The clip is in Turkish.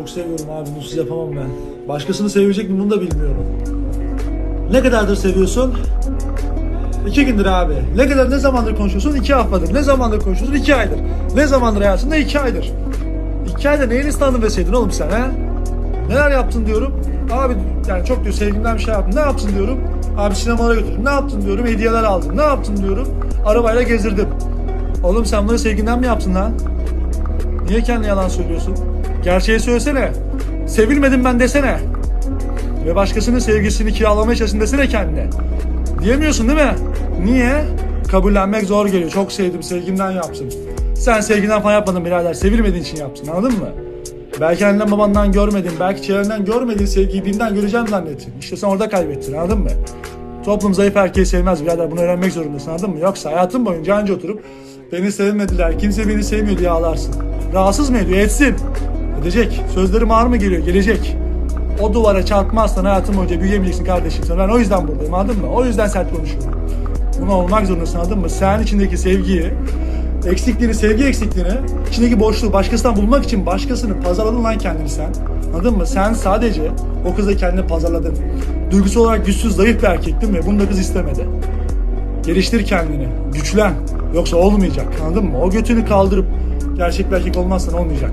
Çok seviyorum abi. Mutsuz yapamam ben. Başkasını sevecek mi bunu da bilmiyorum. Ne kadardır seviyorsun? İki gündür abi. Ne kadar ne zamandır konuşuyorsun? İki haftadır. Ne zamandır konuşuyorsun? İki aydır. Ne zamandır hayatında? İki aydır. İki ayda neyin ıslandın veseydin oğlum sen ha? Neler yaptın diyorum. Abi yani çok diyor sevgimden bir şey yaptım. Ne yaptın diyorum. Abi sinemalara götürdüm. Ne yaptın diyorum. Hediyeler aldım. Ne yaptın diyorum. Arabayla gezdirdim. Oğlum sen bunları sevginden mi yaptın lan? Niye kendi yalan söylüyorsun? Gerçeği söylesene. Sevilmedim ben desene. Ve başkasının sevgisini kiralamaya çalışsın desene kendine. Diyemiyorsun değil mi? Niye? Kabullenmek zor geliyor. Çok sevdim, sevgimden yaptım. Sen sevginden falan yapmadın birader. Sevilmediğin için yaptın anladın mı? Belki annenden babandan görmedin, belki çevrenden görmediğin sevgiyi birinden göreceğim zannettin. İşte sen orada kaybettin anladın mı? Toplum zayıf erkeği sevmez birader. Bunu öğrenmek zorundasın anladın mı? Yoksa hayatın boyunca anca oturup beni sevmediler, kimse beni sevmiyor diye ağlarsın. Rahatsız mı ediyor? Etsin. Edecek. Sözlerim ağır mı geliyor? Gelecek. O duvara çarpmazsan hayatın boyunca büyüyemeyeceksin kardeşim. Sen ben o yüzden buradayım anladın mı? O yüzden sert konuşuyorum. Bunu olmak zorundasın anladın mı? Sen içindeki sevgiyi, eksikliğini, sevgi eksikliğini, içindeki boşluğu başkasından bulmak için başkasını pazarladın lan kendini sen. Anladın mı? Sen sadece o kıza kendini pazarladın. Duygusal olarak güçsüz, zayıf bir erkektin ve bunu da kız istemedi. Geliştir kendini, güçlen. Yoksa olmayacak anladın mı? O götünü kaldırıp gerçek bir erkek olmazsan olmayacak.